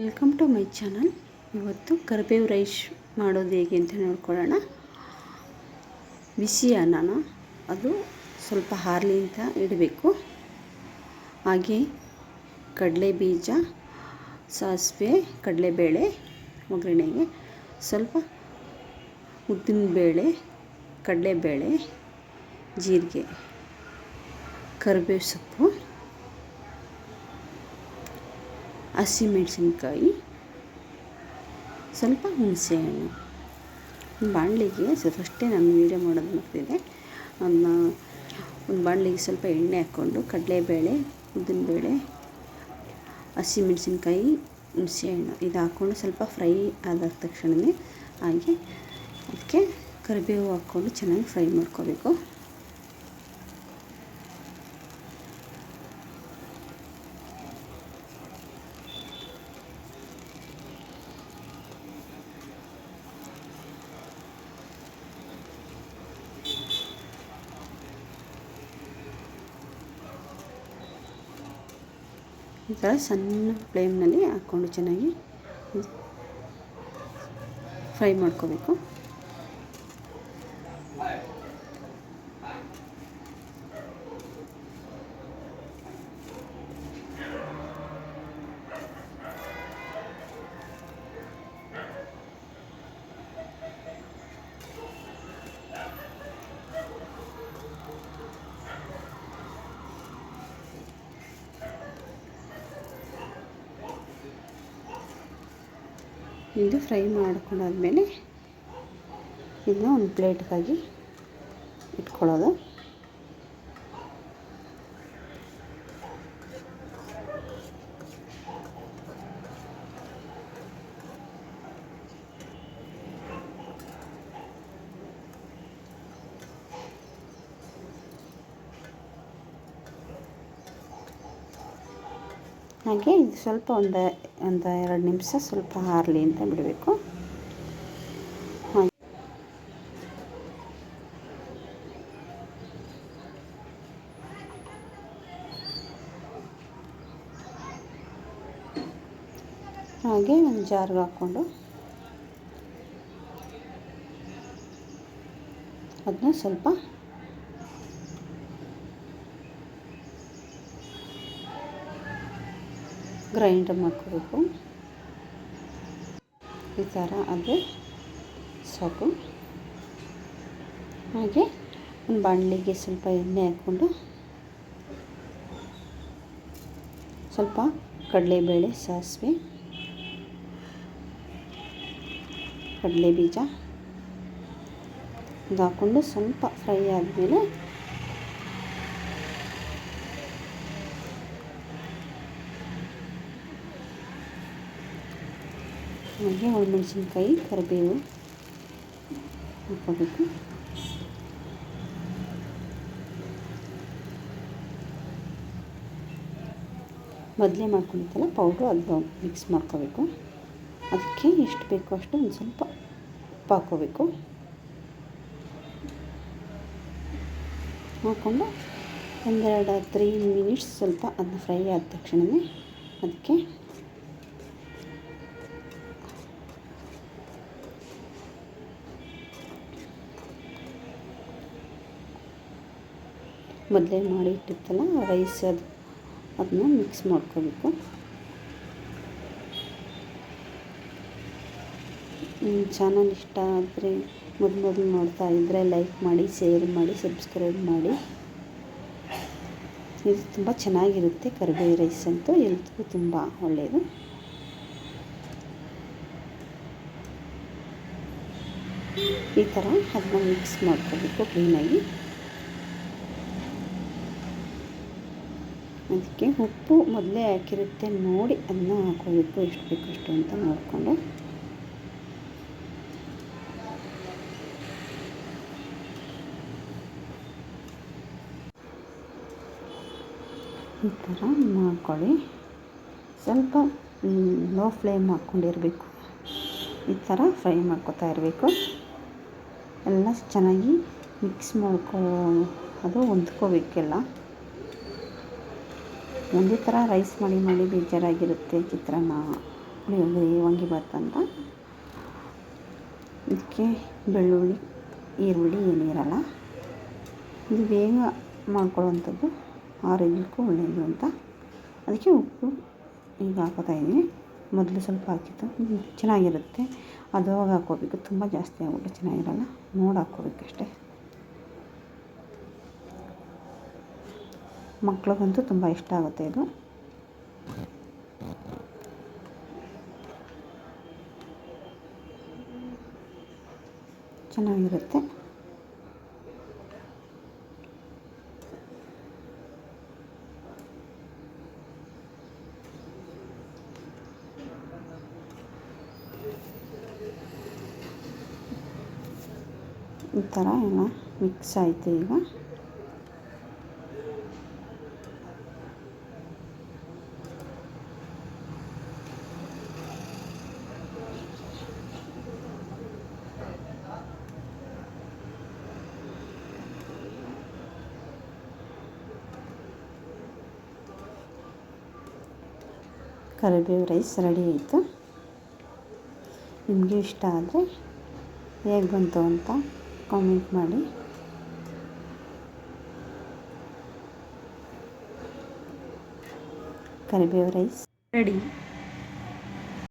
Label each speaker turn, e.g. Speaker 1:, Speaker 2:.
Speaker 1: Welcome to my channel ಇವತ್ತು ಕರಿಬೇವು rice ಮಾಡೋದು ಹೇಗೆ ಅಂತ ನೋಡ್ಕೊಳ್ಳೋಣ. ಬಿಸಿ ಅನ್ನನ, ಅದು ಸ್ವಲ್ಪ ಹಾರಲಿ ಅಂತ ಇಡಬೇಕು. ಹಾಗೆ ಕಡಲೆ ಬೀಜ, ಸಾಸಿವೆ, ಕಡಲೆಬೇಳೆ, ಒಗ್ಗರಣೆಗೆ ಸ್ವಲ್ಪ ಉದ್ದಿನ ಉದ್ದಿನಬೇಳೆ ಕಡಲೆಬೇಳೆ, ಜೀರಿಗೆ, ಕರಿಬೇವು ಸೊಪ್ಪು. ಹಸಿಮೆಣಸಿನ್ಕಾಯಿ ಸ್ವಲ್ಪ ಹುಣಸೆಹಣ್ಣು. ಬಾಣಲಿಗೆ ಫಸ್ಟೇ ನಾನು ವೀಡಿಯೋ ಮಾಡೋದು ಮರ್ತಿದ್ದೆ ಅದನ್ನ ಒಂದು ಬಾಣಲಿಗೆ ಸ್ವಲ್ಪ ಎಣ್ಣೆ ಹಾಕ್ಕೊಂಡು ಕಡಲೆಬೇಳೆ ಹಸಿಮೆಣಸಿನ್ಕಾಯಿ ಹುಣಸೆಹಣ್ಣು ಇದು ಹಾಕ್ಕೊಂಡು ಸ್ವಲ್ಪ ಫ್ರೈ ಆದ ತಕ್ಷಣವೇ ಹಾಗೆ ಅದಕ್ಕೆ ಕರಿಬೇವು ಹಾಕ್ಕೊಂಡು ಚೆನ್ನಾಗಿ ಫ್ರೈ ಮಾಡ್ಕೋಬೇಕು. ಈ ಥರ ಸಣ್ಣ ಫ್ಲೇಮ್ನಲ್ಲಿ ಹಾಕ್ಕೊಂಡು ಚೆನ್ನಾಗಿ ಫ್ರೈ ಮಾಡ್ಕೋಬೇಕು. ಇದು ಫ್ರೈ ಮಾಡ್ಕೊಂಡಾದ್ಮೇಲೆ ಇದನ್ನ ಒಂದು ಪ್ಲೇಟ್ಗಾಗಿ ಇಟ್ಕೊಳ್ಳೋದು. ಹಾಗೆ ಸ್ವಲ್ಪ ಒಂದು ಒಂದು ಎರಡು ನಿಮಿಷ ಸ್ವಲ್ಪ ಹಾರಲಿ ಅಂತ ಬಿಡಬೇಕು. ಹಾಗೆ ಒಂದು ಜಾರ್ಗೆ ಹಾಕ್ಕೊಂಡು ಅದನ್ನ ಸ್ವಲ್ಪ ಗ್ರೈಂಡ್ ಮಾಡ್ಕೋಬೇಕು. ಈ ಥರ ಅದು ಸಾಕು ಹಾಗೆ ಒಂದು ಬಾಣಲಿಗೆ ಸ್ವಲ್ಪ ಎಣ್ಣೆ ಹಾಕ್ಕೊಂಡು ಸ್ವಲ್ಪ ಕಡಲೆಬೇಳೆ ಸಾಸಿವೆ ಕಡಲೆ ಬೀಜ ಇದು ಹಾಕ್ಕೊಂಡು ಸ್ವಲ್ಪ ಫ್ರೈ ಆದಮೇಲೆ ಹಾಗೆ ಒಣಮೆಣಸಿನ್ಕಾಯಿ ಕರಿಬೇವು ಹಾಕ್ಕೋಬೇಕು. ಮೊದಲೇ ಮಾಡ್ಕೊಂಡಿತ್ತಲ್ಲ ಪೌಡ್ರು ಅದು ಮಿಕ್ಸ್ ಮಾಡ್ಕೋಬೇಕು. ಅದಕ್ಕೆ ಎಷ್ಟು ಬೇಕೋ ಅಷ್ಟು ಒಂದು ಸ್ವಲ್ಪ ಉಪ್ಪು ಹಾಕ್ಕೋಬೇಕು. ಹಾಕ್ಕೊಂಡು ಒಂದೆರಡು ತ್ರೀ ಮಿನಿಟ್ಸ್ ಸ್ವಲ್ಪ ಅದನ್ನ ಫ್ರೈ ಆದ ತಕ್ಷಣವೇ ಅದಕ್ಕೆ ಮೊದಲೇ ಮಾಡಿ ಇಟ್ಟಿತ್ತಲ್ಲ ರೈಸ್ ಅದು ಅದನ್ನ ಮಿಕ್ಸ್ ಮಾಡ್ಕೋಬೇಕು. ಚಾನಲ್ ಇಷ್ಟ ಆದರೆ ಮೊದಲು ಮೊದಲು ನೋಡ್ತಾ ಇದ್ದರೆ ಲೈಕ್ ಮಾಡಿ ಶೇರ್ ಮಾಡಿ ಸಬ್ಸ್ಕ್ರೈಬ್ ಮಾಡಿ. ಇದು ತುಂಬ ಚೆನ್ನಾಗಿರುತ್ತೆ ಕರಿಬೇವು ರೈಸ್ ಅಂತೂ ಎಲ್ತ್ಗೂ ತುಂಬ ಒಳ್ಳೆಯದು ಈ ಥರ ಅದನ್ನ ಮಿಕ್ಸ್ ಮಾಡ್ಕೋಬೇಕು ಕ್ಲೀನಾಗಿ ಅದಕ್ಕೆ ಉಪ್ಪು ಮೊದಲೇ ಹಾಕಿರುತ್ತೆ, ನೋಡಿ ಅದನ್ನ ಹಾಕೋಬೇಕು, ಎಷ್ಟು ಬೇಕು ಬೇಕಷ್ಟು ಅಂತ ನೋಡಿಕೊಂಡು. ಈ ಥರ ಮಾಡ್ಕೊಳ್ಳಿ. ಸ್ವಲ್ಪ ಲೋ ಫ್ಲೇಮ್ ಹಾಕ್ಕೊಂಡಿರಬೇಕು. ಈ ಥರ ಫ್ರೈ ಮಾಡ್ಕೋತಾ ಇರಬೇಕು. ಎಲ್ಲ ಚೆನ್ನಾಗಿ ಮಿಕ್ಸ್ ಮಾಡ್ಕೋ, ಅದು ಹೊಂದ್ಕೋಬೇಕೆಲ್ಲ. ಒಂದೇ ಥರ ರೈಸ್ ಮಾಡಿ ಮಾಡಿ ಬೇಜಾರಾಗಿರುತ್ತೆ ಚಿತ್ರಾನ್ನ ಪುಳಿಯೋಗರೆ ವಾಂಗಿಭಾತ್ ಅಂತ. ಇದಕ್ಕೆ ಬೆಳ್ಳುಳ್ಳಿ, ಈರುಳ್ಳಿ ಏನಿರಲ್ಲ ಇದು ಬೇಗ ಮಾಡ್ಕೊಳ್ಳುವಂಥದ್ದು, ಆರೋಗ್ಯಕ್ಕೂ ಒಳ್ಳೆಯದು ಅಂತ. ಅದಕ್ಕೆ ಉಪ್ಪು ಈಗ ಹಾಕೋತಾ ಇದ್ದೀನಿ. ಮೊದಲು ಸ್ವಲ್ಪ ಹಾಕಿತ್ತು ಚೆನ್ನಾಗಿರುತ್ತೆ. ಅದು ಹಾಕೋಬೇಕು ತುಂಬ ಜಾಸ್ತಿ ಆಗ್ಬಿಟ್ಟು ಚೆನ್ನಾಗಿರಲ್ಲ. ನೋಡಿ ಹಾಕ್ಕೋಬೇಕಷ್ಟೆ. ಮಕ್ಳಿಗಂತೂ ತುಂಬ ಇಷ್ಟ ಆಗುತ್ತೆ ಇದು. ಚೆನ್ನಾಗಿರುತ್ತೆ. ಈ ಥರ ಎಲ್ಲ ಮಿಕ್ಸ್ ಆಯಿತು ಈಗ. ಕರಿಬೇವು ರೈಸ್ ರೆಡಿ ಆಯಿತು. ನಿಮಗೆ ಇಷ್ಟ ಆದರೆ ಹೇಗೆ ಬಂತು ಅಂತ ಕಾಮೆಂಟ್ ಮಾಡಿ. ಕರಿಬೇವು ರೈಸ್. ರೆಡಿ.